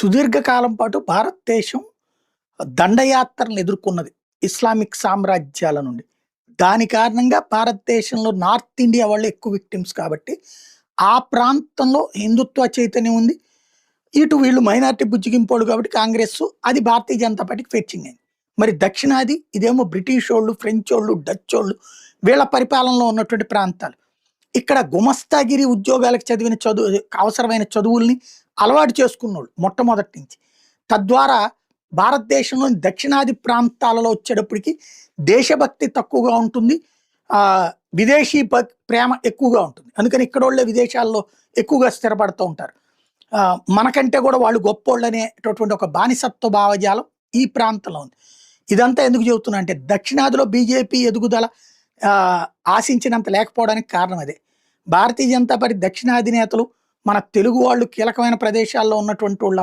సుదీర్ఘకాలం పాటు భారతదేశం దండయాత్రలను ఎదుర్కొన్నది ఇస్లామిక్ సామ్రాజ్యాల నుండి. దాని కారణంగా భారతదేశంలో నార్త్ ఇండియా వాళ్ళు ఎక్కువ విక్టిమ్స్ కాబట్టి ఆ ప్రాంతంలో హిందుత్వ చైతన్యం ఉంది. ఇటు వీళ్ళు మైనార్టీ బుజ్జిగింపోడు కాబట్టి కాంగ్రెస్ అది భారతీయ జనతా పార్టీకి ఫెచ్చింగ్ అయింది. మరి దక్షిణాది ఇదేమో బ్రిటిష్ వాళ్ళు ఫ్రెంచ్ వాళ్ళు డచ్ వాళ్ళు వీళ్ళ పరిపాలనలో ఉన్నటువంటి ప్రాంతాలు. ఇక్కడ గుమస్తాగిరి ఉద్యోగాలకు చదివిన చదువు అవసరమైన చదువుల్ని అలవాటు చేసుకున్నోళ్ళు మొట్టమొదటి నుంచి. తద్వారా భారతదేశంలోని దక్షిణాది ప్రాంతాలలో వచ్చేటప్పటికి దేశభక్తి తక్కువగా ఉంటుంది. విదేశీ భక్- ప్రేమ ఎక్కువగా ఉంటుంది. అందుకని ఇక్కడ వాళ్ళే విదేశాల్లో ఎక్కువగా స్థిరపడుతూ ఉంటారు. మనకంటే కూడా వాళ్ళు గొప్పోళ్ళు అనేటటువంటి ఒక బానిసత్వ భావజాలం ఈ ప్రాంతంలో ఉంది. ఇదంతా ఎందుకు చెబుతున్నా అంటే దక్షిణాదిలో బీజేపీ ఎదుగుదల ఆశించినంత లేకపోవడానికి కారణం అదే. భారతీయ జనతా పార్టీ దక్షిణాది నేతలు మన తెలుగు వాళ్ళు కీలకమైన ప్రదేశాల్లో ఉన్నటువంటి వాళ్ళు